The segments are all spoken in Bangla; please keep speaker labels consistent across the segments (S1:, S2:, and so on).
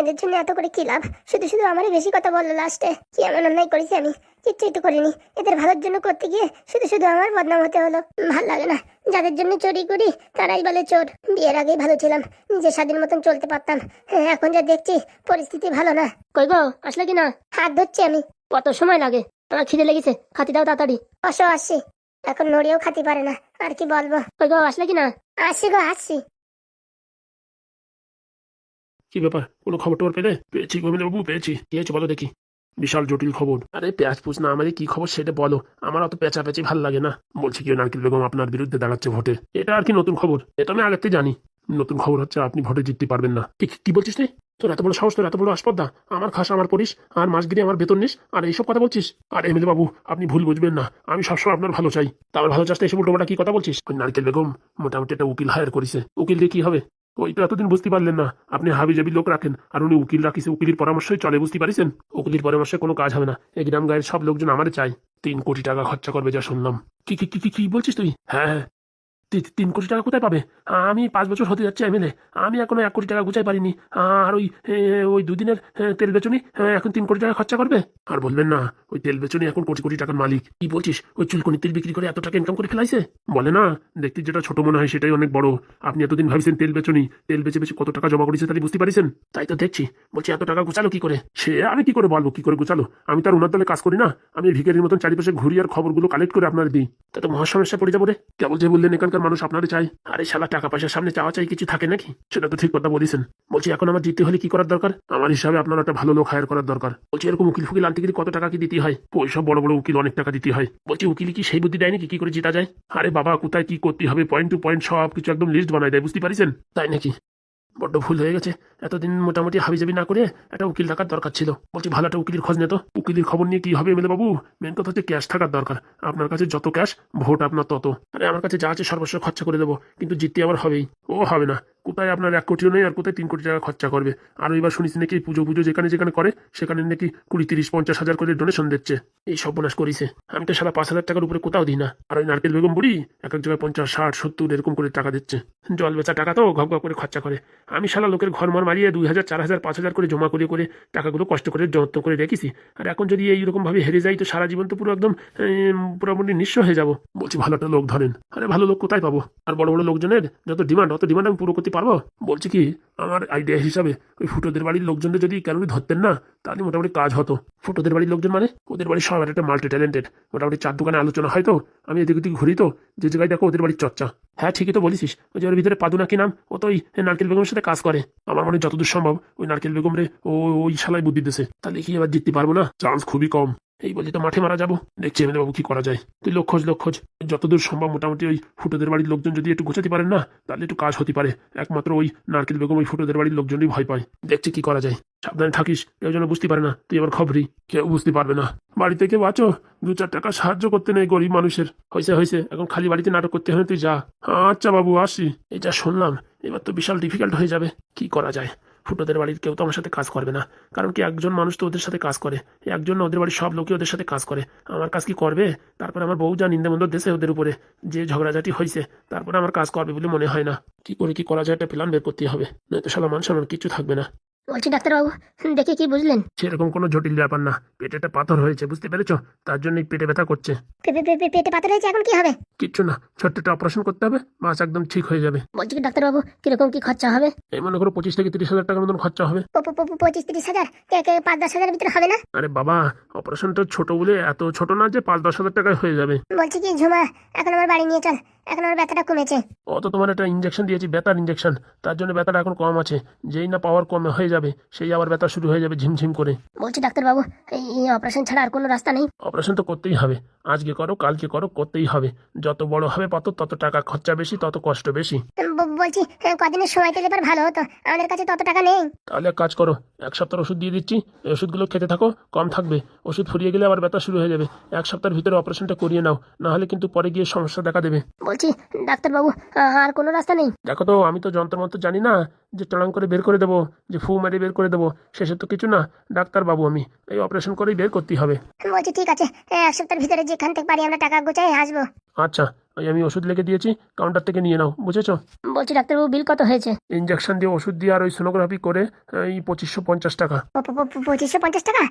S1: এদের জন্য এত করে কি লাভ? শুধু শুধু আমারই বেশি কথা বলল লাস্টে। কি এমন অন্যায় করেছি আমি? কিচ্ছুই তো করিনি। এদের ভালোর জন্য করতে গিয়ে শুধু শুধু আমার বদনাম হতে হলো। ভালো লাগে না। যাদের জন্য চুরি করি তারাই বলে চোর। বিয়ের আগেই ভালো ছিলাম। নিজের স্বাধীন মতন চলতে পারতাম। হ্যাঁ, এখন যা দেখছি পরিস্থিতি ভালো না। কই গো আসলে কি না? হাত ধরছি আমি। কত সময় লাগে? আমার খিদে লেগেছে? খাতি দাও তাড়াতাড়ি। অসো আসছি। এখন নড়িয়েও খাতি পারে না। আর কি বলব? কই গো আসলে কি না? আসছি গো আসছি।
S2: কি ব্যাপার? কোনো খবর টবর পেলে? পেয়েছি বাবু, পেয়েছি। কি হয়েছে বলো দেখি। বিশাল জটিল খবর। আরে পেঁয়াজ পুষ না, আমাদের কি খবর সেটা বলো। আমার অত পেঁচা পেঁচি ভালো লাগে না। বলছি কি নারকেল বেগম আপনার বিরুদ্ধে দাঁড়াচ্ছে ভোটে। এটা আর কি নতুন খবর? এটা আমি থেকে জানি। নতুন খবর হচ্ছে আপনি ভোটে জিততে পারবেন না। কি কি বলছিস তুই? তোর এত বড় সাহস, তোর এত বড় আসপদ্দা আমার খাস, আমার পড়িস আর মাসগিরি আমার বেতন নিস, আর এইসব কথা বলছিস? আর এমএলএ বাবু, আপনি ভুল বুঝবেন না। আমি সবসময় আপনার ভালো চাই। তা আমার ভালো চাষতে এসে উল্টোপাল্টা কি কথা বলছিস? ওই নারকেল বেগম মোটামুটি একটা উকিল হায়ার করেছে। উকিল দিয়ে কি হবে? ওই তো এতদিন বুঝতে পারলেন না। আপনি হাবি জাবি লোক রাখেন, আর উনি উকিল রাখিছে, উকিলের পরামর্শই চলে, বুঝতে পারিছেন? উকিলের পরামর্শে কোনো কাজ হবে না। এই গ্রাম গায়ের সব লোকজন আমারে চাই তিন কোটি টাকা খরচা করবে, যা শুনলাম। কি কি কি কি বলছিস তুই? হ্যাঁ হ্যাঁ। তিন কোটি টাকা কোথায় পাবে? আমি পাঁচ বছর হতে যাচ্ছে এমএলএ আমি এখনও এক কোটি টাকা গুছাই পারিনি। আর ওই ওই দুদিনের তেল বেচনি এখন তিন কোটি টাকা খরচা করবে? আর বলবেন না, ওই তেল বেচনি এখন কোটি কোটি টাকার মালিক। কি বলছিস? ওই চুলকনি তেল বিক্রি করে এত টাকা ইনকাম করে ফেলাইছে? বলে না, দেখতে যেটা ছোট মনে হয় সেটাই অনেক বড়। আপনি এতদিন ভাবছেন তেল বেচনি, তেল বেচে বেচে কত টাকা জমা করেছে তাহলে বুঝতে পারিছেন? তাই তো দেখছি, বলছি এত টাকা গুছালো কি করে? সে আমি কি করে বলব কি করে গুছালো? আমি তার উনার দলে কাজ করি না। আমি ভিখারির মতন চারিপাশে ঘুরি আর খবরগুলো কালেক্ট করে আপনার দিই। তা তো মহা সমস্যা পড়ে যাব রে। কেবল যে বললেন এখানকার মানুষ আপনারে চাই? আরে শালা, টাকা পয়সার সামনে চাওয়া চাই কিছু থাকে নাকি? সেটা তো ঠিক কথা বলেছেন। বলছি, এখন আমার জিততে হলে কি করার দরকার? আমার হিসাবে আপনার একটা ভালো লোক হায়ার করার দরকার। বলছি, এরকম উকিল ফুকিল আনতে গেলে কত টাকা কি দিতে হয়? পয়সা বড় বড় উকিল অনেক টাকা দিতে হয়। বলছি, উকিল কি সেই বুদ্ধি দেয় নাকি? কি করে জিতা যায়? আরে বাবা, কোথায় কি করতে হবে? পয়েন্ট টু পয়েন্ট সব কিছু একদম লিস্ট বানায় দেয়, বুঝতে পারিছেন? তাই নাকি? বড্ড ভুল হয়ে গেছে। এতদিন মোটামুটি হাবিজাবি না করে একটা উকিল থাকার দরকার ছিল। বলছি, ভালো একটা উকিলের খোঁজ তো। উকিলের খবর নিয়ে কি হবে এমএলএ বাবু? মেন কথা হচ্ছে ক্যাশ থাকার দরকার। আপনার কাছে যত ক্যাশ ভোট আপনার তত। আরে, আমার কাছে যা আছে সর্বস্ব খরচা করে দেবো, কিন্তু জিততে আমার হবেই। ও হবে না। কোথায় আপনার এক কোটিও নেই আর কোথায় তিন কোটি টাকা খরচা করবে? আর এবার শুনেছি নাকি পুজো পুজো যেখানে যেখানে করে, সেখানে নাকি কুড়ি, তিরিশ, পঞ্চাশ হাজার করে ডোনেশন দিচ্ছে। এই সর্বনাশ করিছে। আমি তো সারা পাঁচ হাজার টাকার উপরে কোথাও দিই না। আর ওই নারকেল বেগম বুড়ি এক এক জায়গায় পঞ্চাশ, ষাট, সত্তর এরকম করে টাকা দিচ্ছে। জল বেচা টাকা তো ঘপ ঘপ করে খরচা করে। আমি সারা লোকের ঘর মর মারিয়ে দুই হাজার, চার হাজার, পাঁচ হাজার করে জমা করে করে টাকাগুলো কষ্ট করে যত্ন করে রেখেছি। আর এখন যদি এইরকম ভাবে হেরে যাই তো সারা জীবন তো পুরো একদম পুরোপুরি নিঃস্ব হয়ে যাব। বলছি ভালো একটা লোক ধরেন। আরে ভালো লোক কোথায় পাবো? আর বড় বড় লোকজনের যত ডিমান্ড, অত ডিমান্ড আমি পুরো করতে পারব? বলছি কি, আমার আইডিয়া হিসাবে ওই ফুটোদের বাড়ির লোকজনদের যদি কেন ধরতেন না, তাহলে মোটামুটি কাজ হতো। ফুটোদের বাড়ির লোকজন মানে? ওদের বাড়ির সবার একটা মাল্টি ট্যালেন্টেড মোটামুটি চার দোকানে আলোচনা হয় তো আমি এদিক ওদিক ঘুরি তো, যে জায়গায় দেখো ওদের বাড়ির চর্চা। হ্যাঁ ঠিকই তো বলিস ওই যে ওর ভিতরে পাদুনা কি নাম? ও তো ওই নারকেল বেগমের সাথে কাজ করে। আমার মনে যতদূর সম্ভব ওই নারকেল বেগম রে, ও, ওই শালায় বুদ্ধি দিছে তাহলে কি এবার জিততে পারব না? চান্স খুবই কম। এই বলছি তো মাঠে মারা যাব? দেখছি বাবু কি করা যায়। তুই লোক খোঁজ লোক খোঁজ। যতদূর সম্ভব মোটামুটি ওই ফুটোদের বাড়ির লোকজন যদি একটু গোছাতে পারেন না, তাহলে একটু কাজ হতে পারে। একমাত্র ওই নারকেল বেগম ওই ফুটোদের বাড়ির লোকজনই ভয় পায়। দেখছি কি করা যায়। সাবধানে থাকিস, কেউ যেন বুঝতে পারে না। তুই আমার খবরই কেউ বুঝতে পারবে না। বাড়ি থেকে বাঁচো দু চার টাকা সাহায্য করতে নেই গরিব মানুষের। হয়েছে হয়েছে এখন খালি বাড়িতে নাটক করতে হয় তুই যা। আচ্ছা বাবু, আসি। যা শুনলাম, এবার তো বিশাল ডিফিকাল্ট হয়ে যাবে। কি করা যায়? ফুটোদের বাড়ির কেউ তো আমার সাথে কাজ করবে না। কারণ কি একজন মানুষ তো ওদের সাথে কাজ করে। একজন ওদের বাড়ির সব লোকই ওদের সাথে কাজ করে। আমার কাজ কি করবে? তারপর আমার বউ যা নিন্দে মন্দ দেশে ওদের উপরে। যে ঝগড়াঝাটি হয়েছে তারপরে আমার কাজ করবে বলে মনে হয় না। কি করে কি করা যায় একটা প্ল্যান বের করতে হবে। নয়তো সালা মান সম্মান কিছু থাকবে না।
S1: বলছি ডাক্তারবাবু দেখে কি বুঝলেন?
S2: সেরকম কোনো জটিল ব্যাপার না। পেটে একটা পাথর হয়েছে বুঝতে পেরেছ? তার জন্যই পেটে ব্যথা করছে।
S1: পেটে পাথর হয়েছে এখন কি হবে?
S2: কিচ্ছু না ছোট্ট একটা অপারেশন করতে হবে মাছ একদম ঠিক হয়ে যাবে।
S1: বলছি কি ডাক্তারবাবু কীরকম কি খরচা হবে?
S2: এই মনে করো পঁচিশ থেকে তিরিশ হাজার টাকার মতন খরচা হবে।
S1: পঁচিশ তিরিশ হাজার পাঁচ দশ হাজার ভিতরে হবে না?
S2: আরে বাবা অপারেশনটা ছোট বলে এত ছোট না যে পাঁচ দশ হাজার টাকায় হয়ে যাবে।
S1: বলছি কি ঝুমা এখন আমার বাড়ি নিয়ে চল। এখন আমার ব্যথাটা কমেছে।
S2: অত তোমার একটা ইঞ্জেকশন দিয়েছি ব্যথার ইঞ্জেকশন তার জন্য ব্যথাটা এখন কম আছে। যেই না পাওয়ার কমে হয়ে যাবে সেই আবার ব্যথা শুরু হয়ে যাবে ঝিমঝিম করে।
S1: বলছি ডাক্তারবাবু এই অপারেশন ছাড়া আর কোনো রাস্তা নেই?
S2: অপারেশন তো করতেই হবে। আজকে করো কালকে করো করতেই হবে। যত বড় হবে পাথর তত টাকা খরচা বেশি তত কষ্ট বেশি।
S1: বলছি কদিনের সময় পেলে এবার ভালো হতো। আমাদের কাছে তত টাকা নেই।
S2: তাহলে এক কাজ করো এক সপ্তাহের ওষুধ দিয়ে দিচ্ছি। এই ওষুধগুলো খেতে থাকো কম থাকবে। ওষুধ ফুরিয়ে গেলে আবার ব্যথা শুরু হয়ে যাবে। এক সপ্তাহের ভিতরে অপারেশনটা করিয়ে নাও। না হলে কিন্তু পরে গিয়ে সমস্যা দেখা দেবে।
S1: বলছি ডাক্তারবাবু আর কোনো রাস্তা নেই?
S2: দেখো তো আমি তো যন্ত্র মন্ত্র জানি না যে টলাং করে বের করে দেবো যে ফু মারি বের করে দেবো শেষে তো কিছু না ডাক্তার বাবু আমি এই অপারেশন করেই বের করতেই হবে।
S1: বলছি ঠিক আছে এক সপ্তাহের ভিতরে যেখান থেকে পারি আমরা টাকা গোছাই আসব।
S2: আচ্ছা ওই আমি ওষুধ লিখে দিয়েছি কাউন্টার থেকে নিয়ে নাও বুঝেছ?
S1: বলছি ডাক্তারবাবু বিল কত হয়েছে?
S2: ইঞ্জেকশন দিয়ে ওষুধ দিয়ে আর ওই সোনোগ্রাফি করে এই পঁচিশশো পঞ্চাশ টাকা।
S1: পঁচিশশো পঞ্চাশ টাকা?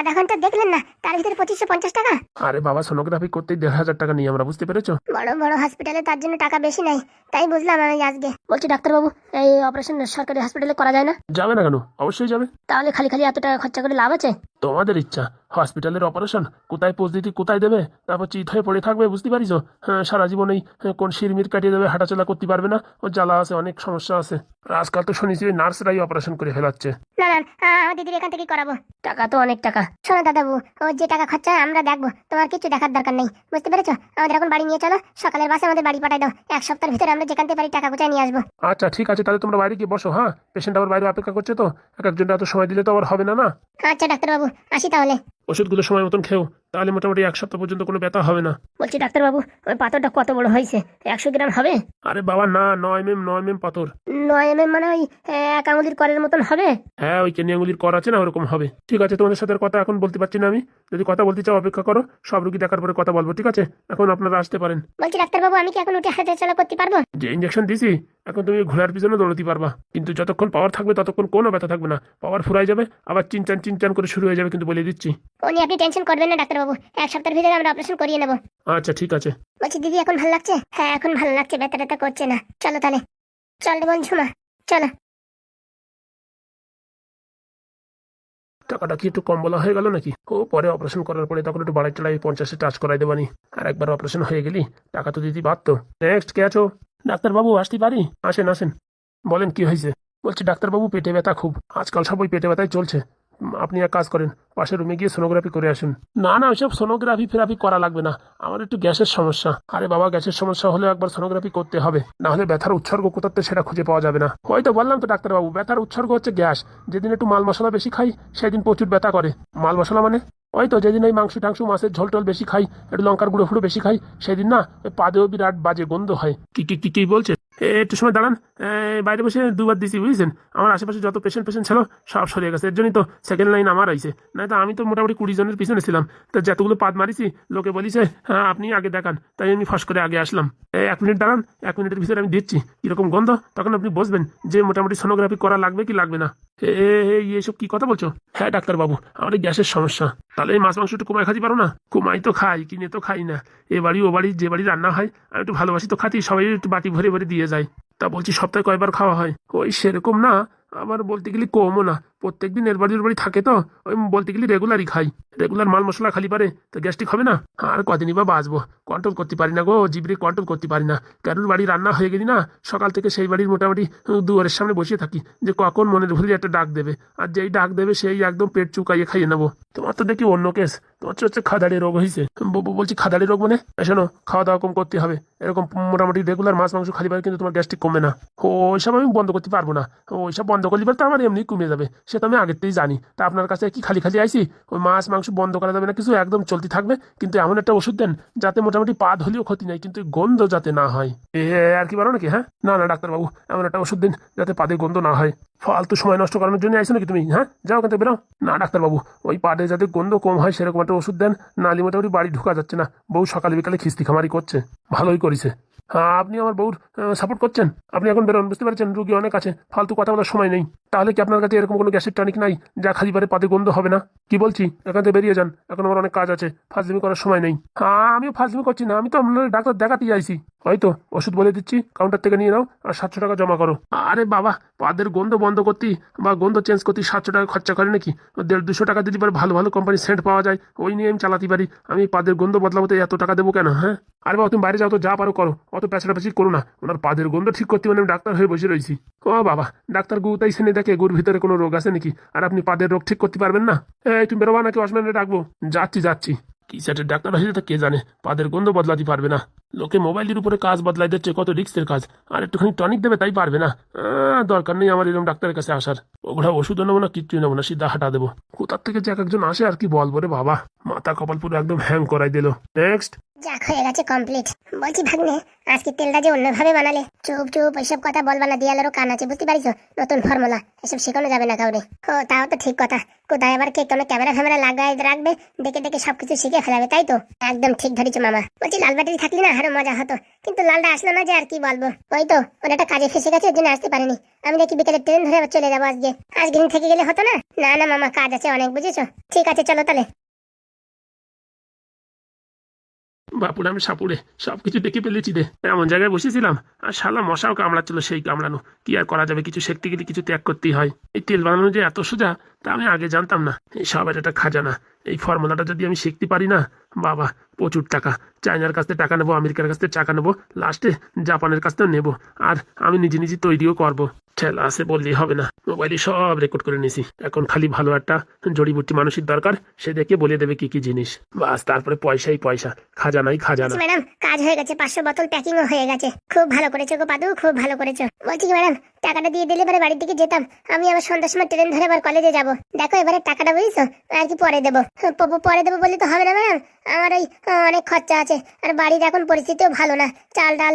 S1: আধা ঘণ্টা দেখলেন না তার ভিতরে পঁচিশশো পঞ্চাশ টাকা?
S2: আরে বাবা সোনোগ্রাফি করতেই দেড় হাজার টাকা নিয়ে আমরা বুঝতে পেরেছ?
S1: বড় বড় হসপিটালে তার জন্য টাকা বেশি নাই তাই বুঝলাম আমি আজকে। বলছি ডাক্তারবাবু এই অপারেশন সরকারি হসপিটালে করা যায় না?
S2: যাবে না কেন? অবশ্যই যাবে।
S1: তাহলে খালি খালি এত টাকা খরচা করে লাভ আছে?
S2: তোমাদের ইচ্ছা হসপিটালের অপারেশন কোথায় পোজ দিতে কোথায় দেবে? তারপর চিত হয়ে পড়ে থাকবে বুঝতে পারিস হ্যাঁ সারা জীবন হ্যাঁ, কোন শিরমির কাটিয়ে দেবে হাঁটাচলা করতে পারবে না। ও জ্বালা আছে অনেক সমস্যা আছে। আজকাল তো শুনেছি নার্সরাই অপারেশন করে ফেলাচ্ছে।
S1: না না আমার দিদির এখান থেকেই করাবো। টাকা তো অনেক টাকা। শোনো দাদাবু ও যে টাকা খরচা আমরা দেখব। তোমার কিছু দেখার দরকার নেই বুঝতে পেরেছ? আমাদের এখন বাড়ি নিয়ে চলো সকালের বাসে আমাদের বাড়ি পাঠাই দাও। এক সপ্তাহের ভিতরে আমরা যেখান থেকে পারি টাকা গুছাই নিয়ে আসব।
S2: আচ্ছা ঠিক আছে তাহলে তোমরা বাইরে গিয়ে বসো হ্যাঁ? পেশেন্ট আবার বাইরে অপেক্ষা করছে তো এক একজনটা এত সময় দিলে তো আবার হবে না না?
S1: আচ্ছা ডাক্তারবাবু আসি তাহলে।
S2: ওষুধগুলো সময় মতন খেও। তাহলে মোটামুটি এক সপ্তাহ পর্যন্ত কোনো ব্যথা হবে না।
S1: বলছি ডাক্তারবাবু ওই পাথরটা কত বড় হয়েছে? একশো গ্রাম হবে?
S2: আরে বাবা না নয় মেম নয় মেম পাথর।
S1: নয় এম মানে ওই এক আঙুলির করের মতন হবে?
S2: হ্যাঁ ওই কেনি আঙুলির কর আছে না ওরকম হবে। ঠিক আছে তোমাদের সাথে কথা এখন বলতে পারছি না আমি। যদি কথা বলতে চাও অপেক্ষা করো সব রুগী দেখার পরে কথা বলব ঠিক আছে? এখন আপনারা আসতে পারেন।
S1: বলছি ডাক্তারবাবু আমি কি এখন উঠে হাতে চলা করতে পারব?
S2: যে ইঞ্জেকশন দিছি এখন তুমি ঘোড়ার পিছনে দৌড়তে পারবা। কিন্তু যতক্ষণ পাওয়ার থাকবে ততক্ষণ কোনো ব্যথা থাকবে না। পাওয়ার ফুরাই যাবে আবার চিনচান চিনচান করে শুরু হয়ে যাবে কিন্তু বলে দিচ্ছি।
S1: নিয়ে আপনি টেনশন করবেন না ডাক্তারবাবু। এক সপ্তাহের ভিতরে আমরা অপারেশন করিয়ে নেব।
S2: আচ্ছা ঠিক আছে।
S1: বলছি দিদি এখন ভালো লাগছে? হ্যাঁ এখন ভালো লাগছে ব্যথা ট্যাথা করছে না। চলো তাহলে। চল রে বন্ধু মা চলো।
S2: টাকাটা কি একটু কম বলা হয়ে গেল নাকি? ও পরে অপারেশন করার পরে তখন একটু বাড়াই চড়াই পঞ্চাশে টাচ করাই দেবানি আর একবার অপারেশন হয়ে গেলি টাকা তো দিতে পারতো। নেক্সট কে আছো? ডাক্তারবাবু, আসতে পারি? আসেন আসেন। বলেন, কি হয়েছে? বলছি, ডাক্তারবাবু, পেটে ব্যথা খুব। আজকাল সব ওই পেটে ব্যথায় চলছে। আপনি এক কাজ করেন, পাশের রুমে গিয়ে সোনোগ্রাফি করে আসুন। না না, ওইসব সোনোগ্রাফি ফেরাফি করা লাগবে না। আমার একটু গ্যাসের সমস্যা। আরে বাবা, গ্যাসের সমস্যা হলে একবার সোনোগ্রাফি করতে হবে। না হলে ব্যথার উৎসর্গ কোথাতে সেটা খুঁজে পাওয়া যাবে না। হয়তো বললাম তো ডাক্তারবাবু, ব্যথার উৎসর্গ হচ্ছে গ্যাস। যেদিন একটু মাল মশলা বেশি খাই, সেদিন প্রচুর ব্যথা করে। মাল মশলা মানে? ওই তো, যেদিন ওই মাংস টাংস মাছের ঝোল টোল বেশি খাই, একটু লঙ্কার গুঁড়ো ফুড়ো বেশি খাই, সেদিন না ওই পাদেও বিরাট বাজে গন্ধ হয়। কি কি কি বলছে? একটু সময় দাঁড়ান। বাইরে বসে দুবার দিছি, বুঝছেন? আমার আশেপাশে যত পেশেন্ট পেশেন্ট ছিল, সব সরে গেছে। এর জন্যই তো সেকেন্ড লাইন আমার আইছে। না তো আমি তো মোটামুটি কুড়ি জনের পিছনে ছিলাম। তো যতগুলো পাত মারিছি, লোকে বলিছে হ্যাঁ আপনি আগে দেখান। তাই আমি ফাঁস করে আগে আসলাম। এক মিনিট দাঁড়ান, এক মিনিটের ভিতরে আমি দিচ্ছি। কীরকম গন্ধ, তখন আপনি বসবেন যে মোটামুটি সোনোগ্রাফি করা লাগবে কি লাগবে না। হে এ, এইসব কি কথা বলছো? হ্যাঁ ডাক্তারবাবু আমার এই গ্যাসের সমস্যা। তাহলে এই মাছ মাংস একটু কমায় খাতে পারো না? কুমাই তো খাই কিনে তো খাই না। এ বাড়ি ও বাড়ি যে বাড়ি রান্না হয় আমি একটু ভালোবাসি তো খাতি সবাই একটু বাটি ভরে ভরে দিয়ে যায়। তা বলছি সপ্তাহে কয়বার খাওয়া হয়? ওই সেরকম না আবার বলতে গেলে কমও না। প্রত্যেকদিন এর বাড়ির বাড়ি থাকে তো। ওই বলতে গেলে রেগুলারই খাই। রেগুলার মাল মশলা খালি পারে, তো গ্যাস্ট্রিক হবে না? আর কদিনই বা বাঁচবো। কন্ট্রোল করতে পারি না গো জিবরে কন্ট্রোল করতে পারি না। কারোর বাড়ি রান্না হয়ে গেলি না, সকাল থেকে সেই বাড়ির মোটামুটি দুয়ারের সামনে বসে থাকি, যে কখন মনের ভুলে একটা ডাক দেবে। আর যেই ডাক দেবে, সেই একদম পেট চুকাইয়ে খাইয়ে নেব। তোমার তো দেখি অন্য কেস। তোমার হচ্ছে খাদাড়ি রোগ হয়েছে বলছি খাদাড়ি রোগ মানে? শোনো খাওয়া দাওয়া কম করতে হবে। এরকম মোটামুটি রেগুলার মাছ, মাংস খালি পারে, কিন্তু তোমার গ্যাস্ট্রিক কমে না। ওইসব আমি বন্ধ করতে পারব না। ওইসব বন্ধ করলে তো আমার এমনি কমে যাবে। সে তো আমি আগের থেকেই জানি। তা আপনার কাছে কি খালি খালি আইসি? ওই মাছ, মাংস বন্ধ করা যাবে না কিছু? একদম চলতে থাকবে। কিন্তু এমন একটা ওষুধ দেন, যাতে মোটামুটি পা ধরলেও ক্ষতি নাই, কিন্তু গন্ধ যাতে না হয়। এ আর কি পারো নাকি হ্যাঁ? না না, ডাক্তারবাবু, এমন একটা ওষুধ দিন, যাতে পাদে গন্ধ না হয়। ফালতু সময় নষ্ট করানোর জন্য আইসো নাকি তুমি হ্যাঁ? যাও কিন্তু বেরো। না, ডাক্তারবাবু, ওই পাদে যাতে গন্ধ কম হয়, সেরকম একটা ওষুধ দেন, নালি মোটামুটি বাড়ি ঢোকা যাচ্ছে না। বউ সকালে বিকালে খিস্তি খামারি করছে। ভালোই করেছে। হ্যাঁ আপনি আমার বউর সাপোর্ট করছেন। আপনি এখন বেরোন, বুঝতে পারছেন? রুগী অনেক আছে, ফালতু কথা বলার সময় নেই। তাহলে কি আপনার কাছে এরকম কোনো গ্যাসের টনিক নাই, যা খালি পারে পাতে গন্ধ হবে না। কি বলছি? এখান থেকে বেরিয়ে যান। এখন আমার অনেক কাজ আছে। ফাজলিমি করার সময় নেই। আমিও ফাজলিমি করছি না। আমি তো আপনার ডাক্তার দেখাতে আইছি হয়তো ওষুধ বলে দিচ্ছি কাউন্টার থেকে নিয়ে নাও আর সাতশো টাকা জমা করো। আরে বাবা পাদের গন্ধ বন্ধ করতে বা গন্ধ চেঞ্জ করতে সাতশো টাকা খরচা করে নাকি? দেড় দুশো টাকা দিতে পারে ভালো ভালো কোম্পানির সেন্ট পাওয়া যায় ওই নিয়ে আমি চালাতে পারি। আমি পাদের গন্ধ বদলাবো তো এত টাকা দেবো কেন হ্যাঁ? আরে বাবা তুমি বাইরে যাও তো যা পারো করো। অত প্যাঁচড়া পেঁচি করো না। ওনার পাদের গন্ধ ঠিক করতে মানে আমি ডাক্তার হয়ে বসে রয়েছি ও বাবা ডাক্তার গু তাই শুনে দেখে গুর ভিতরে কোনো রোগ আছে নাকি? আর আপনি পাদের রোগ ঠিক করতে পারবেন না? এই তুমি বেরোবা নাকি অসম্যানে ডাকবো? যাচ্ছি যাচ্ছি। কি সেটের ডাক্তার হয়েছে তা কে জানে? পাদের গন্ধ বদলাতে পারবে না। লোকে মোবাইলের উপরে কাজ বদলাই দিচ্ছে, কত রিক্সের কাজ। আর একটুখানি টনিক দেবে, তাই পারবে না। দরকার নেই আমার এরকম ডাক্তারের কাছে আসার। ওগুলা ওষুধও নেব না, কিচ্ছুই নেব না, সিধা হাঁটা দেবো। কোথার থেকে যে এক একজন আসে, আর কি বলব রে বাবা। মাথা কপাল পুরো একদম হ্যাং করাই দিল। নেক্সট
S1: যাক, হয়ে গেছে কমপ্লিট বলছি ভাগ্নে, আজকে তেলটা যে অন্যভাবে বানালে, চুপ চুপ, ওইসব কথা বলবা না দিয়ালেরও কান আছে, বুঝতে পারিস নতুন ফর্মুলা এসব শেখানো যাবে না কাউরে। ও, তাও তো ঠিক কথা। কোথায় আবার কে কোনো ক্যামেরা ফ্যামেরা লাগাই রাখবে, দেখে দেখে সবকিছু শিখে ফেলাবে, তাই তো? একদম ঠিক ধরেছো, মামা। বলছি, লাল ব্যাটারি থাকলে না? আরও মজা হতো। কিন্তু লালটা আসলো না যে আর কি বলব। ওই তো ওটা একটা কাজে ফেসে গেছে ওর জন্য আসতে পারেনি। আমি দেখি বিকেলে ট্রেন ধরে চলে যাব আজকে। আজকে দিন থেকে গেলে হতো না? না না মামা, কাজ আছে অনেক, বুঝেছ? ঠিক আছে, চলো তাহলে।
S2: বাপুরে আমি সাপুরে, সবকিছু দেখে ফেলেছি রে। এমন জায়গায় বসেছিলাম, আর শালা মশাও কামড়াচ্ছিল সেই কামড়ানো। কি আর করা যাবে, কিছু শিখতে গেলে কিছু ত্যাগ করতেই হয়। এই তেল বানানো যে এত সোজা, তা আমি আগে জানতাম না। এই সবের একটা খাজানা। এই ফর্মুলাটা যদি আমি শিখতে পারি না, বাবা প্রচুর টাকা। চায়নার কাছ থেকে টাকা নেব, আমেরিকার কাছ থেকে টাকা নেব, লাস্টে জাপানের কাছ থেকেও নেব, আর আমি নিজে নিজে তৈরিও করব। ঠেলা আছে বললেই হবে না। মোবাইলে সব রেকর্ড করে নিছি। এখন খালি ভালো একটা জড়িবুটি মানুষের দরকার, সে দেখে বলে দেবে কি কি জিনিস। বাস, তারপরে পয়সাই পয়সা। খাজানাই খাজানা
S1: ম্যাডাম, কাজ হয়ে গেছে, পাঁচশো বোতল প্যাকিংও হয়ে গেছে। খুব ভালো করেছ গো পাদু, খুব ভালো করেছ। বলছি কি, ম্যাডাম, টাকাটা দিয়ে দিলে এবারে বাড়ির দিকে যেতাম। আমি আবার সন্ধ্যার সময় ট্রেন ধরে আবার কলেজে যাব। দেখো এবারে টাকাটা, বুঝছ? আর কি পরে দেবো? পরে দেবো বললে তো হবে না, ম্যাডাম? আমার ওই অনেক খরচা আছে। আর বাড়ির এখন পরিস্থিতিও ভালো না। চাল ডাল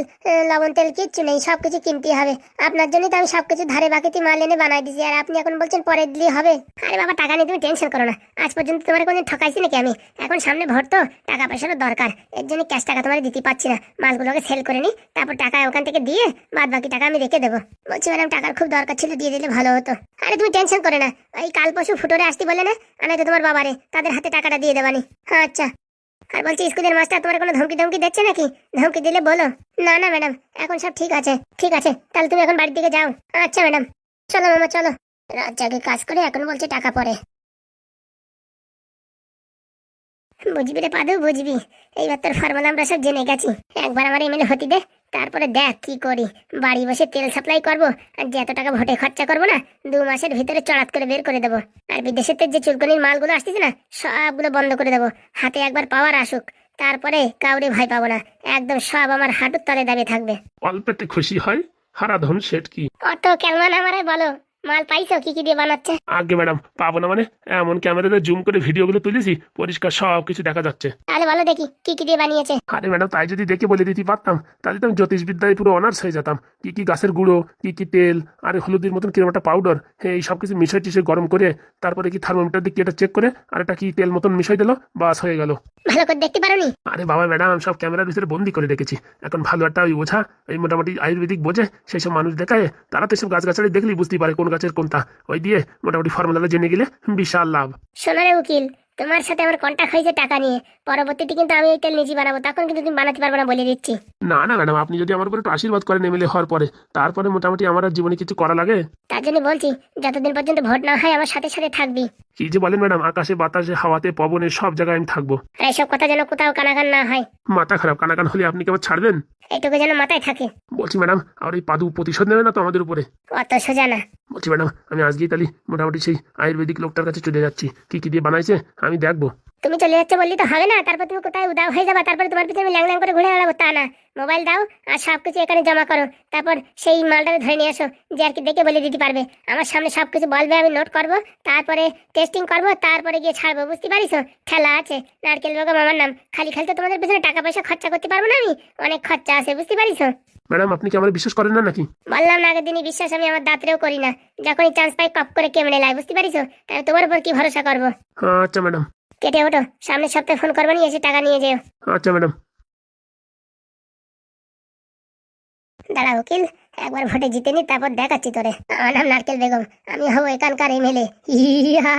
S1: লবণ তেল কিচ্ছু নেই সব কিছু কিনতে হবে। আপনার জন্যই তো আমি সবকিছু ধারে বাকিতে মাল এনে বানাই দিছি আর আপনি এখন বলছেন পরে দিলেই হবে। আরে বাবা, টাকা নিয়ে তুমি টেনশন করো না। আজ পর্যন্ত তোমার কোনো ঠকাইছি নাকি আমি? এখন সামনে ভোট তো, টাকা পয়সারও দরকার। এর জন্য ক্যাশ টাকা তোমার দিতে পারছি না। মালগুলোকে সেল করে নি, তারপর টাকা ওখান থেকে দিয়ে বাদ বাকি টাকা আমি রেখে দেবো। বলছি ম্যাডাম, টাকার খুব দরকার ছিল, দিয়ে দিলে ভালো হতো। আরে তুমি টেনশন করে না। এই কাল পরশু ফুটোরে আসতে বলে না? আর নয়তো তোমার বাবারে, তাদের হাতে টাকাটা দিয়ে দেবানি। হ্যাঁ আচ্ছা। আর বলছি, স্কুলের মাস্টার তোমার কোনো ধমকি ধমকি দিচ্ছে নাকি? ধমকি দিলে বলো। না না, ম্যাডাম, এখন সব ঠিক আছে ঠিক আছে। তাহলে তুমি এখন বাড়ির দিকে যাও। আচ্ছা ম্যাডাম। চলো, মামা, চলো। রাত জাগে কাজ করে এখন বলছে টাকা পরে। বুঝবি রে পাদু, বুঝবি। এইবার তোর ফর্মুলা আমরা সব জেনে গেছি। একবার আমার এমএলএ হতি দে। তারপরে দেখ কি করি। বাড়ি বসে তেল সাপ্লাই করব আর যে এত টাকা ভোটে খরচা করব না দু মাসের ভিতরে চড়াত করে বের করে দেবো। আর বিদেশের যে চুলকনির মালগুলো আসতেছে না সবগুলো বন্ধ করে দেবো। হাতে একবার পাওয়ার আসুক তারপরে কাউরে ভয় পাবো না। একদম সব আমার হাঁটুর তলে দাঁড়িয়ে থাকবে।
S2: অল্পেতে খুশি হয় হারাধন সেট কি?
S1: অত কেমন আমারে বলো মাল পাইছো? কি কি দিয়ে বানাচ্ছে?
S2: আগে ম্যাডাম পাবো না মানে? এমন ক্যামেরাতে জুম করে ভিডিওগুলো তুলেছি পরিষ্কার সব কিছু দেখা যাচ্ছে।
S1: তাহলে বলো দেখি কি কি দিয়ে বানিয়েছে?
S2: আরে ম্যাডাম তাই যদি দেখে বলে দিতে পারতাম তাহলে তো আমি জ্যোতিষবিদ্যায় পুরো অনার্স হয়ে যেতাম। কি কি গাছের গুঁড়ো কি কি তেল আর হলুদের মতন কিরম একটা পাউডার হ্যাঁ এই সব কিছু মিশিয়ে টিশে গরম করে তারপরে কি থার্মোমিটার দিয়ে এটা চেক করে আর এটা কি তেল মতন মিশাই দিল বাস হয়ে গেল।
S1: ভালো করে দেখতে পারোনি?
S2: আরে বাবা ম্যাডাম সব ক্যামেরার ভিতরে বন্দি করে রেখেছি। এখন ভালো একটা ওই ওঝা এই মোটামুটি আয়ুর্বেদিক বোঝে সেই সব মানুষ দেখায় তারা তো সব গাছগাছালি দেখলেই বুঝতেই পারে কোন গাছের কোনটা? ওই দিয়ে মোটামুটি ফর্মুলাটা জেনে গেলে বিশাল লাভ।
S1: শোনো রে উকিল তোমার সাথে আমার কন্ট্যাক্ট হয়েছে টাকা নিয়ে। পরবর্তীতে কিন্তু আমি এই তেল নিজে বানাবো তখন কিন্তু তুমি বানাতে পারবে না বলে দিচ্ছি।
S2: না না ম্যাডাম আপনি যদি আমার উপর একটু আশীর্বাদ করেন এমএলএ হওয়ার পরে তারপরে মোটামুটি আমার আর জীবনে কিছু করা লাগে।
S1: তার জন্য বলছি যতদিন পর্যন্ত ভোট না হয় আমার সাথে সাথে থাকবি।
S2: কি যে বলেন ম্যাডাম আকাশে বাতাসে হাওয়াতে পবনে সব জায়গায় আমি থাকব।
S1: এইসব কথা যেন কোথাও কানাকান না হয়।
S2: মাথা খারাপ কানাকান হলে আপনি কি আবার ছাড়বেন?
S1: এইটুকু যেন মাথায় থাকে।
S2: বলছি ম্যাডাম আর এই পাদু প্রতিশোধ নেবে না তো আমাদের উপরে?
S1: অত সোজা না।
S2: বলছি ম্যাডাম আমি আজকেই তাহলে মোটামুটি সেই আয়ুর্বেদিক লোকটার কাছে চলে যাচ্ছি। কি কি দিয়ে বানাইছে আমি দেখব।
S1: তুমি চলে যাচ্ছ বললি তো হবে না তারপর তুমি কোথায় উদাও হয়ে যাবা? তারপরে তোমার পিছনে ল্যাং ল্যাং করে ঘুরে বেড়াবো তা না। মোবাইল দাও আর সব কিছু এখানে জমা করো। তারপর সেই মালটাকে ধরে নিয়ে আসো যে আর কি দেখে বলে দিতে পারবে। আমার সামনে সব কিছু বলবে আমি নোট করব তারপরে টেস্টিং করব তারপরে গিয়ে ছাড়বো বুঝতে পারিস খেলা আছে নারকেল বেগম আমার নাম। খালি খালি তো তোমাদের পিছনে টাকা পয়সা খরচা করতে পারব না আমি? অনেক খরচা আছে বুঝতে পারিস
S2: ম্যাডাম আপনি কি আমার বিশ্বাস করেন না নাকি?
S1: বললাম না আগের দিনই বিশ্বাস আমি আমার দাঁতরেও করি না। যখনই চান্স পাই কপ করে কেমনে লাই বুঝতে পারিস তাই তোমার উপর কি ভরসা করব?
S2: আচ্ছা ম্যাডাম।
S1: কেটে ওঠো সামনের সপ্তাহে ফোন করব নি এসে টাকা নিয়ে যেও।
S2: আচ্ছা ম্যাডাম
S1: দাঁড়া উকিল একবার ভোটে জিতে নি তারপর দেখাচ্ছি তোরে। আমার নাম নারকেল বেগম আমি হব এখানকার এমএলএ। ইহা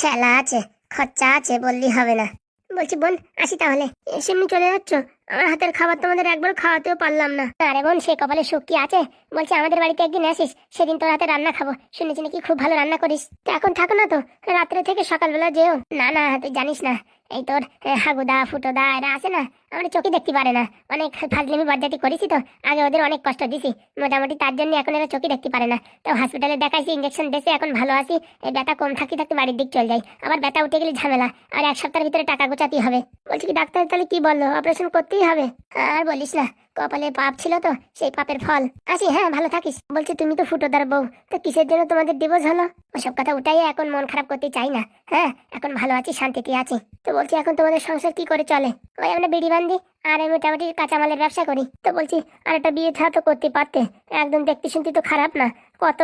S1: ঠেলা আছে খরচা আছে বললি হবে না। বলছি, বোন, আসি তাহলে। এসে এমনি চলে যাচ্ছ? আমার হাতের খাবার তোমাদের একবার খাওয়াতেও পারলাম না। আরে বোন, সে কপালে সুখ কি আছে। বলছি, আমাদের বাড়িতে একদিন আসিস, সেদিন তোর হাতে রান্না খাব। শুনেছি নাকি খুব ভালো রান্না করিস। এখন থাকো না তো, রাত্রে থেকে সকালবেলা যেও। না না জানিস না। এই তোর হাগুদা, ফুটোদা, এরা আছে না, আমরা চোখে দেখতে পারে না। অনেক ফাজলিমি বরজাতি করেছি তো, আগে ওদের অনেক কষ্ট দিছি। মোটামুটি তার জন্য এখন এরা চোখে দেখতে পারে না। তো হসপিটালে দেখাইছি ইঞ্জেকশন দিয়েছে, এখন ভালো আছি। এই ব্যথা কম থাকতে থাকতে বাড়ির দিক চলে যায় আবার ব্যথা উঠে গেলে ঝামেলা। আর এক সপ্তাহের ভিতরে টাকা গোচাতেই হবে। বলছি কি, ডাক্তার তাহলে কি বলল? অপারেশন করতেই হবে? আর বলিস না। কপালে পাপ ছিল তো, সেই পাপের ফল। আসি হ্যাঁ ভালো থাকিস। বলছি, তুমি তো ফুটোদার বউ। তো কিসের জন্য তোমাদের ডিভোর্স হলো? ওসব কথা উঠাই এখন মন খারাপ করতে চাই না। হ্যাঁ এখন ভালো আছি, শান্তিতে আছি। তো বলছি, এখন তোমাদের সংসার কি করে চলে? ওই আমরা বিড়ি বান্ধি আর আমি মোটামুটি কাঁচামালের ব্যবসা করি। তো বলছি আর একটা বিয়ে ছাড়া তো করতে পারতে। একদম দেখতে শুনতে তো খারাপ না। কত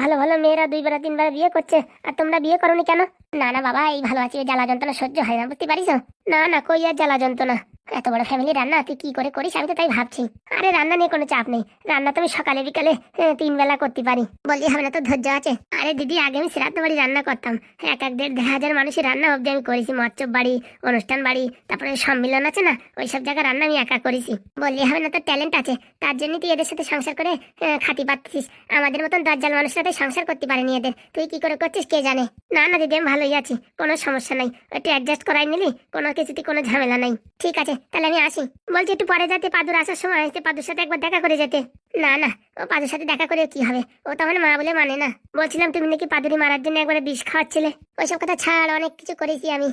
S1: ভালো ভালো মেয়েরা দুই বেলা তিন বেলা বিয়ে করছে, আর তোমরা বিয়ে করোনি কেন? না না, বাবা, এই ভালো আছি জ্বালা যন্ত্রণা সহ্য হয় না, বুঝতে পারিস? না না, কই আর জ্বালা যন্ত্রণা? এত বড় ফ্যামিলি রান্না, তুই কি করে করিস? আমি তো তাই ভাবছি। আরে, রান্না নিয়ে কোনো চাপ নেই। রান্না তো আমি সকালে, বিকালে তিন বেলা করতে পারি। বললি হবে না তো, ধৈর্য আছে। আরে, দিদি, আগে আমি শ্রাদ্ধ বাড়ি রান্না করতাম। এক এক দেড় হাজার মানুষের রান্না অবধি আমি করেছি। মৎস্য বাড়ি, অনুষ্ঠান বাড়ি, তারপরে সম্মিলন আছে না, ওই সব জায়গায় রান্না আমি একা করেছি। বললি হবে না তোর ট্যালেন্ট আছে। তার জন্য তুই এদের সাথে সংসার করে খাতি পাচ্ছিস আমাদের মতন দরজাল মানুষরা তাই সংসার করতে পারেনি এদের। তুই কি করে করছিস, কে জানে? না না, দিদি, আমি ভালোই আছি, কোনো সমস্যা নাই। একটু অ্যাডজাস্ট করাই নিলি কোনো কিছুতে কোনো ঝামেলা নাই। ঠিক আছে, তাহলে আমি আসি। বলছি একটু পরে যাতে পাদুর আসার সময় আসতে পাদুর সাথে একবার দেখা করে যেতে। না না, ও পাদুর সাথে দেখা করে কি হবে? ও তো আমার মা বলে মানে না। বলছিলাম তুমি নাকি পাদুরি মারার জন্য একবারে বিষ খাওয়াচ্ছিলে। ওইসব কথা ছাড়, অনেক কিছু করেছি আমি।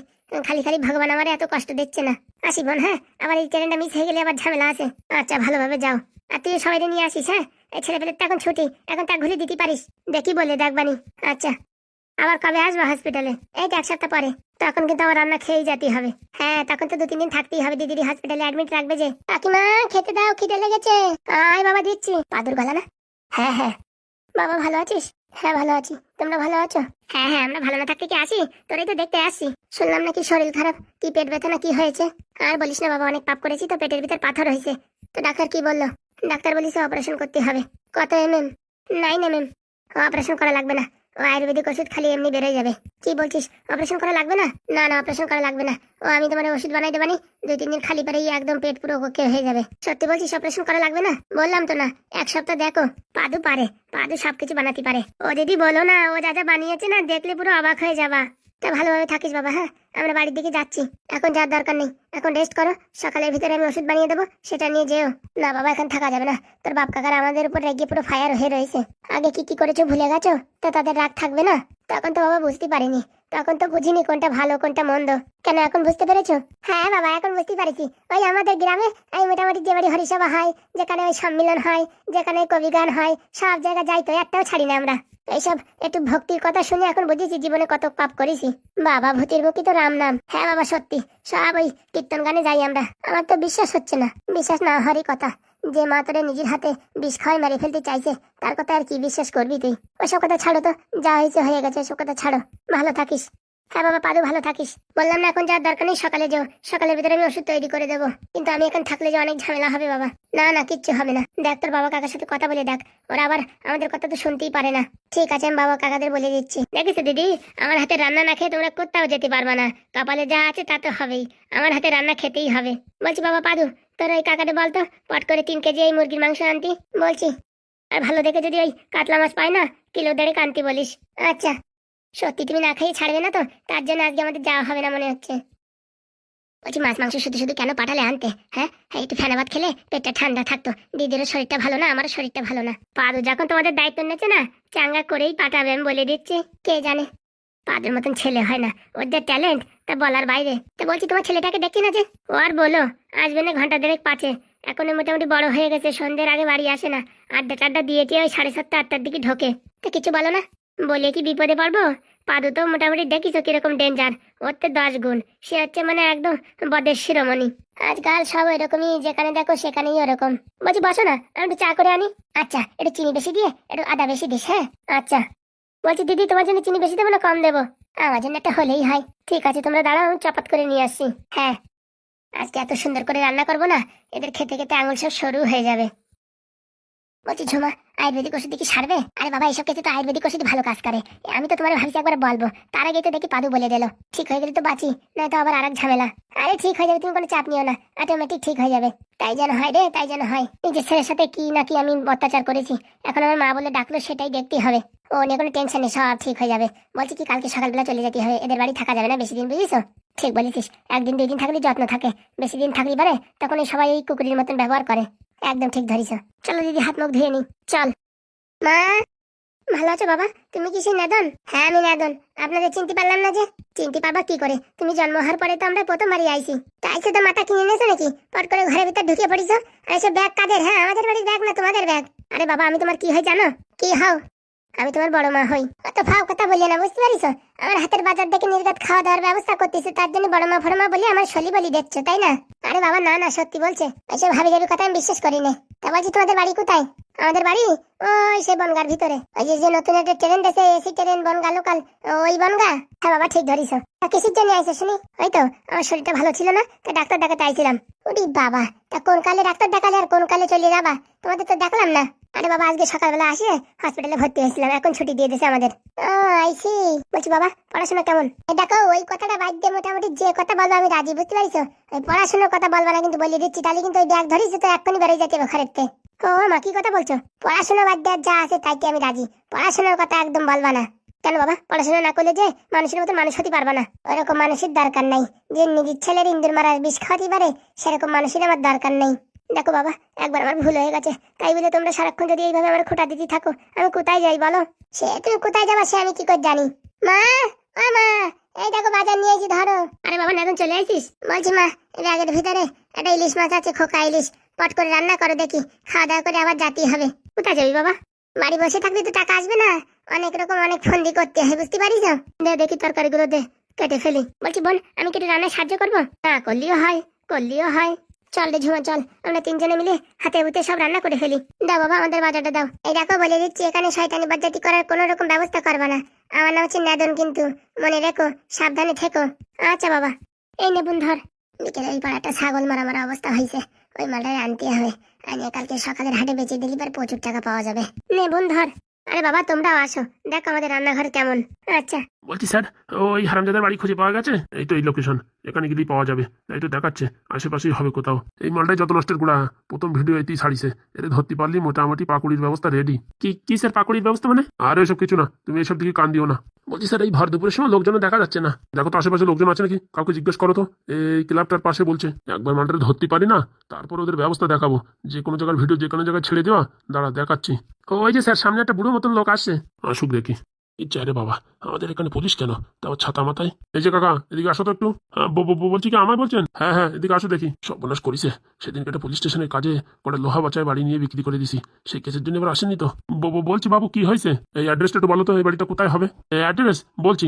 S1: খালি খালি ভগবান আমার এত কষ্ট দিচ্ছে না। আসি বোন হ্যাঁ? আবার এই ট্রেনটা মিস হয়ে গেলে আবার ঝামেলা আছে। আচ্ছা ভালোভাবে যাও। আর তুই সবাই নিয়ে আসিস হ্যাঁ? এই ছেলেপেলের তো এখন ছুটি, এখন তা ঘুরে দিতে পারিস। দেখি বলে দেখবানি আচ্ছা। আবার কবে আসব হসপিটালে এই তো এক সপ্তাহ পরে। তখন কিন্তু আমার রান্না খেয়েই যেতে হবে। হ্যাঁ তখন তো দু তিন দিন থাকতেই হবে। দিদির হসপিটালে অ্যাডমিট রাখবে যে, কাকিমা, খেতে দাও, খিদে লেগেছে। আয় বাবা, দিচ্ছি। পাদুর গলা না? হ্যাঁ হ্যাঁ। বাবা, ভালো আছিস? হ্যাঁ ভালো আছি। তোমরা ভালো আছো? হ্যাঁ হ্যাঁ আমরা ভালো না থাকতে কি আসি? তোরাই তো দেখতে আসি। শুনলাম নাকি শরীর খারাপ। কি পেট ব্যথা না কি হয়েছে? আর বলিস না বাবা, অনেক পাপ করেছি তো, পেটের ভিতর পাথর হয়েছে। তো ডাক্তার কি বলল? ডাক্তার বলিস অপারেশন করতে হবে। কত M M nine M M operation করা লাগবে না। ও আয়ুর্বেদিক ওষুধ খালি এমনি বেরোয় যাবে। কি বলছিস? অপারেশন করা লাগবে না? না না অপারেশন করা লাগবে না। ও, আমি তোমার ওষুধ বানাই দেবানি। দুই, তিন দিন খালি পেরেই একদম পেট পুরো ওকে হয়ে যাবে। সত্যি বলছিস অপারেশন করা লাগবে না? বললাম তো না। এক সপ্তাহ দেখো, পাদু পারে। পাদু সবকিছু বানাতে পারে। ও দিদি বলো না, ও যা যা বানিয়েছে না, দেখলে পুরো অবাক হয়ে যাবা। তা ভালোভাবে থাকিস বাবা হ্যাঁ? আমরা বাড়ির দিকে যাচ্ছি। এখন যার দরকার নেই। এখন রেস্ট করো। সকালের ভিতরে আমি ওষুধ বানিয়ে দেবো, সেটা নিয়ে যেও। না বাবা, এখন থাকা যাবে না। তোর বাপ কাকার আমাদের উপর রেগে পুরো ফায়ার হয়ে রয়েছে। আগে কি কি করেছ ভুলে গেছো? তো তাদের রাগ থাকবে না? তখন তো বাবা বুঝতে পারিনি। তখন তো বুঝিনি কোনটা ভালো, কোনটা মন্দ। কেন এখন বুঝতে পেরেছ? হ্যাঁ বাবা, এখন বুঝতে পারছি। ওই আমাদের গ্রামে এই মোটামুটি যে বাড়ি হরিসভা হয়, যেখানে ওই সম্মিলন হয়, যেখানে কবি গান হয়, সব জায়গায় যাই তো, একটাও ছাড়ি না আমরা। এইসব একটু ভক্তির কথা শুনে এখন বুঝেছি জীবনে কত পাপ করেছি। বাবা ভূতির মুখী তো রাম নাম। হ্যাঁ বাবা, সত্যি। সব ওই কীর্তন গানে যাই আমরা। আমার তো বিশ্বাস হচ্ছে না। বিশ্বাস না হওয়ারই কথা। যে মা তোরে নিজের হাতে বিষ খাওয়াই মেরে ফেলতে চাইছে, তার কথা আর কি বিশ্বাস করবি তুই? ওসব কথা ছাড়ো তো। যা হয়েছে হয়ে গেছে, ওসব কথা ছাড়ো। ভালো থাকিস। হ্যাঁ বাবা, পাদু, ভালো থাকিস। বললাম না, এখন যার দরকার নেই, সকালে যাও। সকালের ভিতরে আমি ওষুধ তৈরি করে দেবো। কিন্তু আমি এখন থাকলে যে অনেক ঝামেলা হবে বাবা। না না, কিচ্ছু হবে না। দেখ, তোর বাবা কাকার সাথে কথা বলে দেখ। ওরা আবার আমাদের কথা তো শুনতেই পারে না। ঠিক আছে, আমি বাবা কাকাদের বলে দিচ্ছি। দেখিস দিদি, আমার হাতে রান্না না খেয়ে তোমরা কোথাও যেতে পারবা না। কপালে যা আছে তা তো হবেই। আমার হাতে রান্না খেতেই হবে। বলছি, বাবা, পাদু, তোর ওই কাকাতে বলতো পট করে তিন কেজি এই মুরগির মাংস আনতি। বলছি, আর ভালো দেখে যদি ওই কাতলা মাছ পাই না, কিলো দেড়ে আনতি বলিস। আচ্ছা। সত্যি তুমি না খেয়ে ছাড়বে না তো? তার জন্য আজকে আমাদের যাওয়া হবে না মনে হচ্ছে। বলছি মাছ মাংস শুধু শুধু কেন পাঠালে আনতে হ্যাঁ? একটু ফেনা ভাত খেলে পেটটা ঠান্ডা থাকতো। দিদিরও শরীরটা ভালো না, আমারও শরীরটা ভালো না। পাদু যখন তোমাদের দায়িত্ব নিয়েছে না, চাঙ্গা করেই পাঠাবে আমি বলে দিচ্ছি, কে জানে? পাদের মতন ছেলে হয় না। ওর যে ট্যালেন্ট তা বলার বাইরে। তা বলছি তোমার ছেলেটাকে দেখি না যে? ও আর বলো, আসবে না ঘণ্টা দেড়েক পাঁচে এখন মোটামুটি বড় হয়ে গেছে, সন্ধ্যের আগে বাড়ি আসে না। আড্ডা টাড্ডা দিয়েছে ওই সাড়ে সাতটা আটটার দিকে ঢোকে। তা কিছু বলো না। বলে কি বিপদে পড়ব? পাদু তো মোটামুটি দেখিছো কীরকম ডেঞ্জার ওর তো দশ গুণ। সে হচ্ছে মানে একদম বদের শিরোমণি। আজকাল সব এরকমই, যেখানে দেখো সেখানেই ওরকম। বলছি, বসো না, আমি একটু চা করে আনি। আচ্ছা একটু চিনি বেশি দিয়ে, একটু আদা বেশি দিস হ্যাঁ? আচ্ছা। বলছি, দিদি, তোমার জন্য চিনি বেশি দেবো না কম দেবো? আমার জন্য একটা হলেই হয়। ঠিক আছে, তোমরা দাঁড়াও, আমি চপাত করে নিয়ে আসছি। হ্যাঁ। আজকে এত সুন্দর করে রান্না করব না, এদের খেতে খেতে আঙুল সব সরু হয়ে যাবে। বলছি, ঝুমা, আয়ুর্বেদিক ওষুধ কি সারবে? আরে বাবা, এসব ক্ষেত্রে তো আয়ুর্বেদিক ওষুধ ভালো কাজ করে। আমি তো তোমার ভাবছি একবার বলব। তার আগে তো দেখি পাদু বলে দিল। ঠিক হয়ে গেলে তো বাঁচি, নয়তো আবার আরেক ঝামেলা। আরে ঠিক হয়ে যাবে, তুমি কোনো চাপ নিও না। অটোমেটিক ঠিক হয়ে যাবে। তাই যেন হয় রে, তাই যেন হয়। নিজের ছেলের সাথে কি না কি আমি অত্যাচার করেছি। এখন আমার মা বলে ডাকলো, সেটাই দেখতে হবে। ও নিয়ে কোনো টেনশন নেই, সব ঠিক হয়ে যাবে। বলছি কি, কালকে সকালবেলা চলে যেতে হবে। এদের বাড়ি থাকা যাবে না বেশি দিন বুঝিস ঠিক বলেছিস। একদিন, দুই দিন থাকলে যত্ন থাকে। বেশি দিন থাকলে পারে তখন সবাই এই কুকুরের মতন ব্যবহার করে। একদম ঠিক ধরিস চলো দিদি হাত মুখ ধুয়ে নি চল। মা, ভালো আছো বাবা? তুমি কি সেই নেদন? হ্যাঁ আমি নেদন। আপনাদের চিনতে পারলাম না যে, চিনতে পারবা কি করে? তুমি জন্ম হওয়ার পরে তো আমরা প্রথম প্রথমবারই আইছি। তাই তো মাথা কিনে নিয়েছো নাকি? পট করে ঘরের ভিতর ঢুকে পড়িস আর এসব ব্যাগ কাদের? হ্যাঁ আমাদের বাড়ির ব্যাগ না তোমাদের ব্যাগ? আরে বাবা, আমি তোমার কি হয় জানো? কি হও? আমি তোমার বড় মা হই। অত ফাও কথা বললে না, বুঝতে পারিস? আমার হাতের বাজার থেকে নির্গত খাওয়া দাওয়ার ব্যবস্থা করতেছি, তার জন্য বড় মা ফড় মা বলে আমার শলি বলি দেখছ, তাই না? আরে বাবা, না না, সত্যি বলছে। এসব ভাবি যাবি কথা আমি বিশ্বাস করি না। তা বলছি, তোমাদের বাড়ি কোথায়? আমাদের বাড়ি ওই সেই বনগার ভিতরে। ওই যে নতুন একটা ট্রেন দেশে এসি ট্রেন বনগা লোকাল ওই বনগা? হ্যাঁ বাবা, ঠিক ধরিস কিসের জন্য আইসো শুনি? ওই তো, আমার শরীরটা ভালো ছিল না, তা ডাক্তার দেখাতে আইছিলাম। ওরে বাবা, তা কোন কালে ডাক্তার দেখালে আর কোন কালে চলে যাবা? তোমাদের তো দেখলাম না। আরে বাবা, আজকে সকালবেলা আসে হসপিটালে ভর্তি হয়েছিলাম, এখন ছুটি দিয়ে দিয়েছে আমাদের। ও বলছি বাবা, পড়াশোনা কেমন? দেখো, ওই কথাটা বাদ দিয়ে মোটামুটি যে কথা বলব আমি রাজি, বুঝতে পারিছো ওই পড়াশোনার কথা বলবা না, কিন্তু বলে দিচ্ছি, তাহলে কিন্তু ওই ব্যাগ ধরিস, তো এক্ষুনি বেরিয়ে যেতে হবে ও মা, কি কথা বলছো? পড়াশোনা বাদ দেওয়ার যা আছে, তাই কি আমি রাজি? পড়াশোনার কথা একদম বলবা না। কেন বাবা, পড়াশোনা না করলে যে মানুষের মতো মানুষ হতে পারবা না। ওরকম মানুষের দরকার নাই। যে নিজের ছেলের ইন্দুর মারা বিষ খাওয়াতে পারে, সেরকম মানুষের আমার দরকার নেই। দেখো বাবা, একবার আমার ভুল হয়ে গেছে। তাই বলে তোমরা সারাক্ষণ যদি এইভাবে আমার খোটা দিতে থাকো, আমি কোথায় যাই বলো? সে তুমি কোথায় যাবা সে আমি কি করে জানি? মা, ও মা, এই দেখো বাজার নিয়ে ধরো। আরে বাবা এখন চলে আসিস বলছি মা, এই ব্যাগের ভিতরে একটা ইলিশ মাছ আছে, খোকা ইলিশ। পট করে রান্না করে দেখি, খাওয়া দাওয়া করে আবার জাতি হবে। কোথায় যাবি বাবা? বাড়ি বসে থাকলে তো টাকা আসবে না। অনেক রকম অনেক ফন্দি করতে হয়, বুঝতে পারিস দে, দেখি তরকারিগুলো দে, কেটে ফেলি। বলছি, বোন, আমি কেটে রান্নায় সাহায্য করব? না, করলেও হয় করলেও হয়। চল রে ঝুমা, চল। আমরা তিনজনে মিলে হাতে বুতে সব রান্না করে ফেলি। দাও বাবা, আমাদের বাজারটা দাও। এই দেখো, বলে দিচ্ছি, এখানে শয়তানি বাজাতি করার কোনো রকম ব্যবস্থা করবা না। আমার নাম হচ্ছে নেদন কিন্তু। মনে রেখো, সাবধানে থেকো। আচ্ছা বাবা। এই নেবুন ধর বিকেলে এই পাড়াটা ছাগল মারা মারা অবস্থা হয়েছে। ওই মালটাই আনতে হবে। আনিয়ে কালকে সকালের হাটে বেঁচে দিলি পর প্রচুর টাকা পাওয়া যাবে। নেবুন ধর আরে বাবা, তোমরাও আসো। দেখো আমাদের রান্নাঘর কেমন। আচ্ছা।
S2: বলছি, স্যার, ওই হারামজাদার বাড়ি খুঁজে পাওয়া গেছে? এই তো এই লোকেশন এখানে গেলেই পাওয়া যাবে। এই তো দেখাচ্ছে, আশেপাশেই হবে কোথাও। এই মালটাই যত নষ্টের গুড়া। প্রথম ভিডিও এতেই ছাড়িছে। এতে ধরতে পারলি মোটামুটি পাকুড়ির ব্যবস্থা রেডি কি কি স্যার, পাকুড়ির ব্যবস্থা মানে? আর এসব কিছু না। তুমি এসব দিকে কান দিও না। বলছি, স্যার, এই ভর দুপুরের সময় লোকজন দেখা যাচ্ছে না। দেখো তো আশেপাশে লোকজন আছে নাকি? কাউকে জিজ্ঞেস করো তো। এই ক্লাবটার পাশে বলছে, একবার মালটারে ধরতে পারি না। তারপর ওদের ব্যবস্থা দেখাবো। যে কোনো জায়গার ভিডিও যে কোনো জায়গায় ছেড়ে দেওয়া, দাঁড়া, দেখাচ্ছি। ওই যে স্যার, সামনে একটা বুড়ো মতন লোক আসে। আসুক দেখি। ইচ্ছা রে বাবা আমাদের এখানে পুলিশ কেন? তাও ছাতা মাথায়? এই যে কাকা এদিকে আসো তো একটু। হ্যাঁ, বলছি কি আমায় বলছেন? হ্যাঁ হ্যাঁ এদিকে আসো দেখি। সর্বনাশ করিছে। সেদিন একটা পুলিশ স্টেশনের কাজে কটা লোহা বাচ্চায় বাড়ি নিয়ে বিক্রি করে দিছি। সেই কেসের জন্য এবার আসেনি তো। বলছি বাবু কি হয়েছে? এই অ্যাড্রেসটা একটু বলো তো এই বাড়িটা কোথায় হবে? অ্যাড্রেস বলছি।